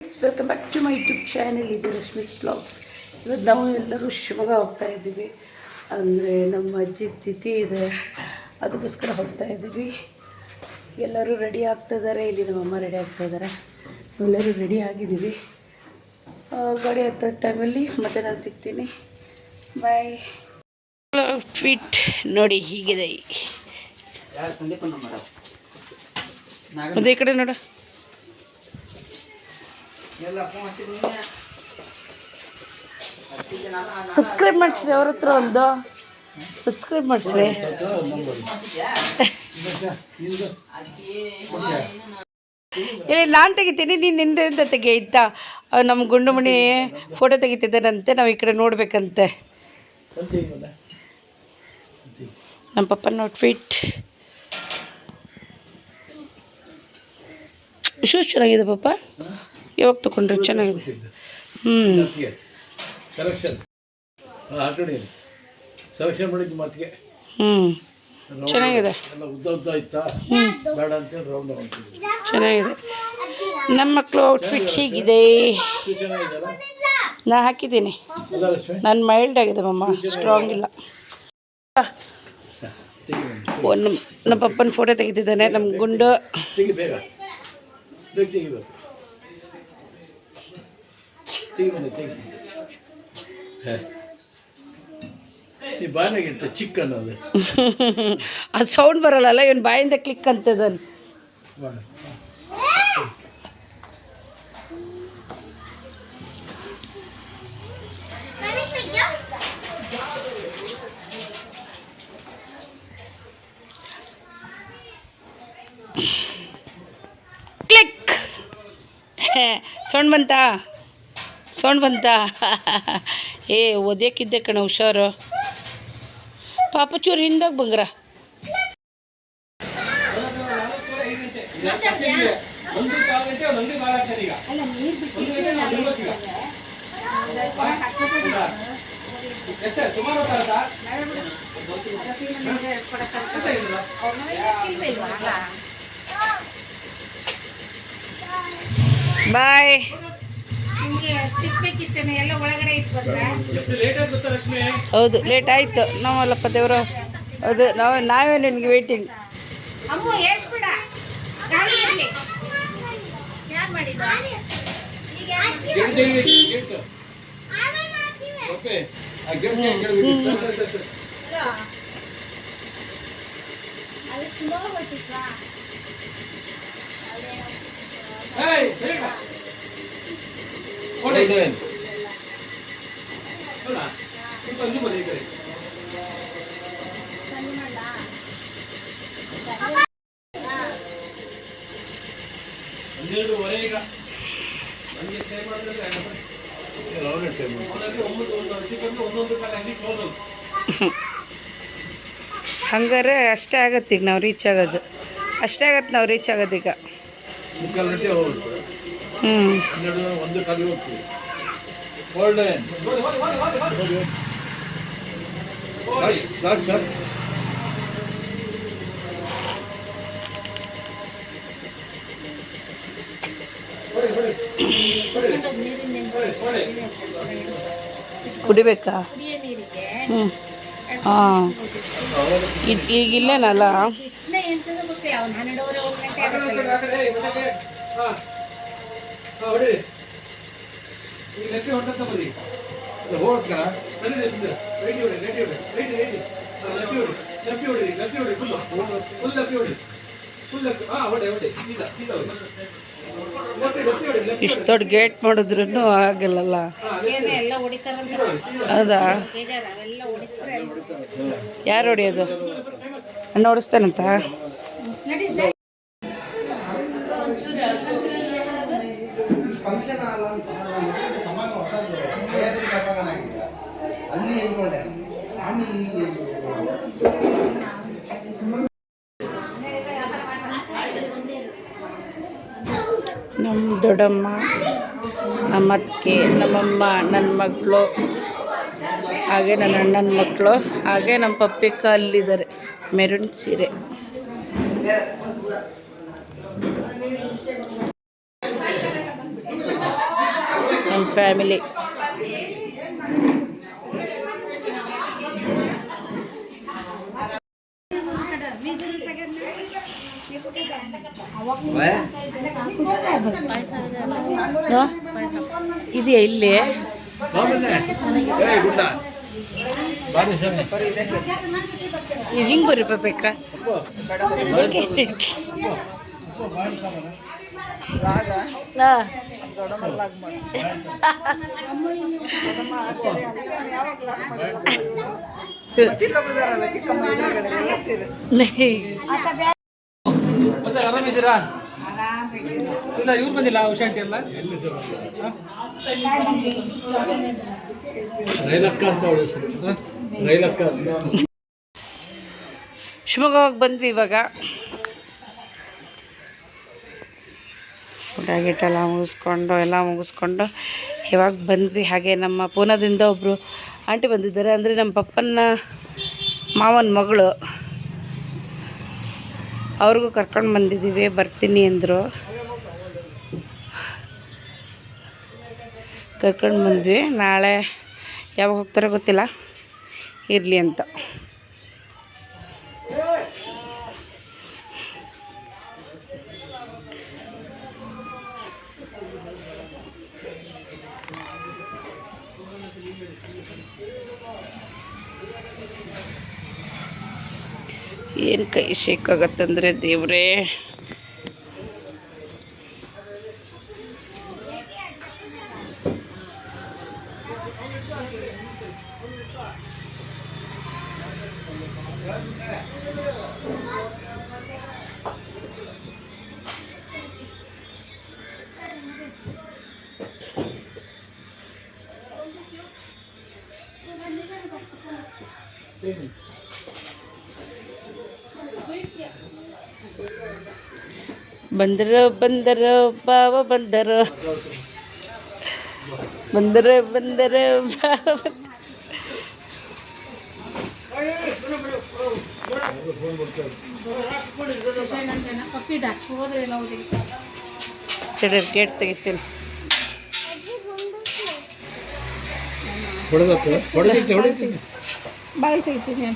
Welcome back to my YouTube channel ಇದು Rashmi's blogs ಇವತ್ತು ನಾವು ಎಲ್ಲರೂ ಶಿವಮೊಗ್ಗ ಹೋಗ್ತಾ ಇದ್ದೀವಿ. ಅಂದರೆ ನಮ್ಮ ಅಜ್ಜಿ ತಿಥಿ ಇದೆ. ಅದಕ್ಕೋಸ್ಕರ ಹೋಗ್ತಾ ಇದ್ದೀವಿ. ಎಲ್ಲರೂ ರೆಡಿ ಆಗ್ತಾ ಇದ್ದಾರೆ. ಇಲ್ಲಿ ನಮ್ಮಮ್ಮ ರೆಡಿ ಆಗ್ತಾ ಇದ್ದಾರೆ. ನಾವೆಲ್ಲರೂ ರೆಡಿ ಆಗಿದ್ದೀವಿ. ಗಾಡಿ ಹತ್ತೋ ಟೈಮಲ್ಲಿ ಮತ್ತೆ ನಾನು ಸಿಗ್ತೀನಿ. ಬಾಯ್ ಫಿಟ್ ನೋಡಿ ಹೀಗಿದೆ. ಅದೇ ಕಡೆ ನೋಡು. ಸಬ್ಸ್ಕ್ರೈಬ್ ಮಾಡಿಸ್ರಿ ಅವ್ರ ಹತ್ರ ಒಂದು. ಸಬ್ಸ್ಕ್ರೈಬ್ ಮಾಡಿಸ್ರಿ. ಇಲ್ಲಿ ನಾನು ತೆಗಿತೀನಿ ನೀನು ನಿಂದ ತೆಗಿ ಆಯ್ತಾ? ಅವ್ನು ನಮ್ಮ ಗುಂಡುಮಣಿ ಫೋಟೋ ತೆಗಿತಿದ್ದಾನಂತೆ ನಾವು ಈ ಕಡೆ ನೋಡ್ಬೇಕಂತೆ. ನಮ್ಮ ಪಪ್ಪನ ಔಟ್ಫಿಟ್ ಶೂಸ್ ಚೆನ್ನಾಗಿದೆ ಪಾಪ ಯಾವಾಗ ತಗೊಂಡ್ರಿ ಚೆನ್ನಾಗಿದೆ. ಹ್ಞೂ ಹ್ಞೂ ಚೆನ್ನಾಗಿದೆ. ಚೆನ್ನಾಗಿದೆ. ನಮ್ಮ ಮಕ್ಕಳು ಔಟ್ಫಿಟ್ ಹೀಗಿದೆ. ನಾ ಹಾಕಿದ್ದೀನಿ. ನನ್ನ ನಾನು ಮೈಲ್ಡ್ ಆಗಿದೆ ಮಮ್ಮ ಸ್ಟ್ರಾಂಗ್ ಇಲ್ಲ. ಬನ್ನಿ. ನಮ್ಮ ಪಪ್ಪನ ಫೋಟೋ ತೆಗಿತಿದ್ದಾನೆ ನಮ್ಮ ಗುಂಡು. ತೆಗಿ ಬೇಗ ಬೇಗ ತೆಗಿಬೇಕು ತೆಗಿ ಹೇ. ಈ ಬಾಯಿನಾಗಿಂತ ಚಿಕ್ಕ ಅನ್ನೋದು ಅದು ಸೌಂಡ್ ಬರಲ್ಲ ಇವನು ಬಾಯಿಂದ ಕ್ಲಿಕ್ ಅಂತದನ್. ಕ್ಲಿಕ್ ಸೌಂಡ್ ಬಂತಾ ಸೌಂಡ್ ಬಂತಾ ಏ ಓದ್ಯಕ್ಕಿದ್ದೆ ಕಣ ಹುಷಾರು. ಪಾಪ ಚೂರು ಹಿಂದಾಗ ಬಂಗ್ರ. ಬಾಯ್. ಹೌದು ಲೇಟ್ ಆಯಿತು. ನಾವಲ್ಲಪ್ಪ ದೇವರು. ಅದು ನಾವು ನಾವೇ ನಿನಗೆ ವೇಟಿಂಗ್ ಅಮ್ಮ ಮಾಡಿದ ಈಗ ಹಂಗಾರೆ ಅಷ್ಟೇ ಆಗತ್ತೆ ಈಗ ನಾವು ರೀಚ್ ಆಗೋದು. ಅಷ್ಟೇ ಆಗತ್ತೆ ನಾವು ರೀಚ್ ಆಗೋದು ಈಗ. ಮುಕ್ಕಾಲು ಗಂಟೆ ಹೋಗುತ್ತೆ ಒಂದು ಕಾಲಿಗೆ ಹೋಗ್ತೀವಿ ಗೋಲ್ಡನ್ ಸಾಕು ಸರ್ ಕುಡಿಬೇಕಾ ಕುಡಿಯೋ ನೀರಿಗೆ ಹ್ಞೂ ಹಾಂ ಇದು ಈಗ ಇಲ್ಲೇನಲ್ಲ ಹೊಡಿ ಎಂತದ ಗೊತ್ತೇ ಅವ್ನು ಹನ್ನೆರಡುವರೆ ಒಂದು ಗಂಟೆ ಆಗುತ್ತಲ್ಲ ಹೊಡಿ ಇಷ್ಟು ದೊಡ್ಡ ಗೇಟ್ ಮಾಡಿದ್ರು ಆಗಲ್ಲಲ್ಲ ಏನೇ ಎಲ್ಲ ಹೊಡಿತಾರಂತ? ಹೌದಾ? ಬೇಜಾರ ಅವೆಲ್ಲ ಹೊಡಿತಾರೆ. ಯಾರು ಹೊಡಿಯೋದು? ನೋಡಿಸ್ತಾನಂತ ನಮ್ಮ ದೊಡ್ಡಮ್ಮ, ನಮ್ಮ ಅತ್ತೆ ನಮ್ಮಮ್ಮ ನನ್ನ ಮಕ್ಕಳು ಹಾಗೆ ನನ್ನ ಅಣ್ಣನ ಮಕ್ಕಳು ಹಾಗೆ ನಮ್ಮ ಪಪ್ಪಿಕ ಅಲ್ಲಿದ್ದಾರೆ, ಮೆರೂನ್ ಸೀರೆ. ಫ್ಯಾಮಿಲಿ? ಇದೆಯಾ ಇಲ್ಲಿ? ನೀವು ಹಿಂಗೆ ಬರ್ರಿ ಬೇಕಾ? ಹಾಂ. ಮತ್ತೆ ಆರಾಮಿದ್ದೀರಾ ಇಲ್ಲ ಇವ್ರು ಬಂದಿಲ್ಲ ಉಷಾ ಆಂಟಿ ಎಲ್ಲ ರೈಲಕ್ಕ ಅಂತ ರೈಲಕ್ಕ ಶಿವಮೊಗ್ಗ ಬಂದ್ವಿ ಇವಾಗ. ಊಟ ಗೀಟ ಎಲ್ಲ ಮುಗಿಸ್ಕೊಂಡು ಎಲ್ಲ ಮುಗಿಸ್ಕೊಂಡು ಇವಾಗ ಬಂದ್ವಿ. ಹಾಗೆ ನಮ್ಮ ಪೂನಾದಿಂದ ಒಬ್ಬರು ಆಂಟಿ ಬಂದಿದ್ದಾರೆ. ಅಂದರೆ ನಮ್ಮ ಪಪ್ಪನ ಮಾವನ ಮಗಳು. ಅವ್ರಿಗೂ ಕರ್ಕೊಂಡು ಬಂದಿದ್ದೀವಿ, ಬರ್ತೀನಿ ಅಂದರು. ಕರ್ಕೊಂಡು ಬಂದ್ವಿ. ನಾಳೆ ಯಾವಾಗ ಹೋಗ್ತಾರೋ ಗೊತ್ತಿಲ್ಲ. ಇರಲಿ ಅಂತ. ಏನು ಕೈ ಶೇಕ್ ಆಗತ್ತಂದ್ರೆ ದೇವ್ರೇ. ಬಂದರ ಬಂದರ ಬಾವ ಬಂದರ. ಬಂದರ ಬಂದರ. ತಡಿ, ಗೇಟ್ ತೆಗಿತೀನಿ. ಬಾಯಿ ತೆಗಿತೀನಿ.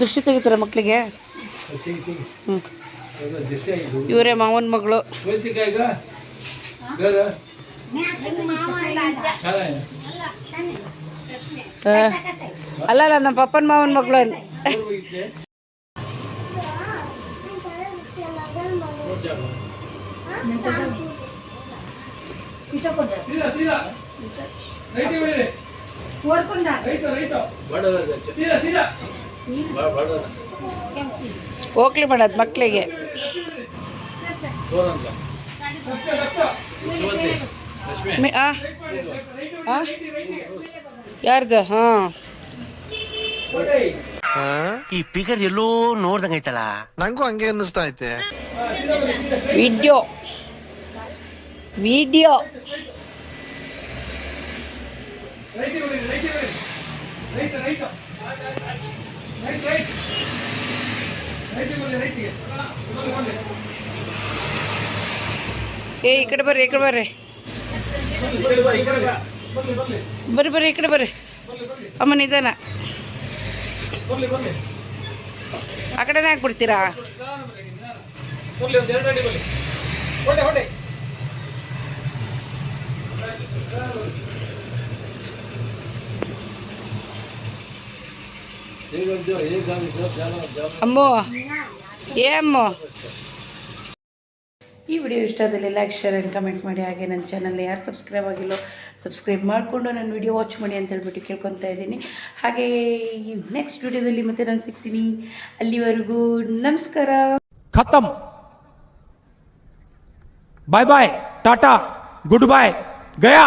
ದೃಷ್ಟಿ ತೆಗಿತಾರ ಮಕ್ಕಳಿಗೆ ಹ್ಞೂ ಇವರೇ ಮಾವನ ಮಗಳು. ಅಲ್ಲ ಅಲ್ಲ ನಮ್ಮ ಪಪ್ಪನ ಮಾವನ ಮಗಳು ಅಂತ. ಹೋಗ್ಲಿ ಮಾಡೋದು ಮಕ್ಕಳಿಗೆ? ಯಾರ್ದು? ಹಾ. ಈ ಫಿಗರ್ ಎಲ್ಲೋ ನೋಡ್ದಂಗೈತಲ್ಲ ನಂಗೂ ಹಂಗೆ ಅನ್ನಿಸ್ತಾ ಐತೆ. Video. Video. Right right right right right right ಏ, ಈ ಕಡೆ ಬರ್ರಿ, ಈ ಕಡೆ ಬರ್ರಿ. ಬರ್ರಿ ಬರ್ರಿ, ಈ ಕಡೆ ಬರ್ರಿ. ಅಮ್ಮ, ನಿಧಾನ. ಆ ಕಡೆನೇ ಹಾಕ್ಬಿಡ್ತೀರಾ ಹೇಗ ಹೇಗ ಜಾನ ಜಾನ ಅಮ್ಮ ಏ ಈ ವಿಡಿಯೋ ಇಷ್ಟ ಆದಲ್ಲಿ ಲೈಕ್ ಶೇರ್ ಆ್ಯಂಡ್ ಕಮೆಂಟ್ ಮಾಡಿ. ಹಾಗೆ ನನ್ನ ಚಾನಲ್ ಯಾರು ಸಬ್ಸ್ಕ್ರೈಬ್ ಆಗಿಲ್ಲೋ ಸಬ್ಸ್ಕ್ರೈಬ್ ಮಾಡಿಕೊಂಡು ನನ್ನ ವಿಡಿಯೋ ವಾಚ್ ಮಾಡಿ ಅಂತ ಹೇಳ್ಬಿಟ್ಟು ಕೇಳ್ಕೊತಾ ಇದ್ದೀನಿ. ಹಾಗೆ ನೆಕ್ಸ್ಟ್ ವಿಡಿಯೋದಲ್ಲಿ ಮತ್ತೆ ನಾನು ಸಿಗ್ತೀನಿ. ಅಲ್ಲಿವರೆಗೂ ನಮಸ್ಕಾರ. ಖತಮ್. ಬಾಯ್ ಬಾಯ್ ಟಾಟಾ ಗುಡ್ ಬಾಯ್ ಗಯಾ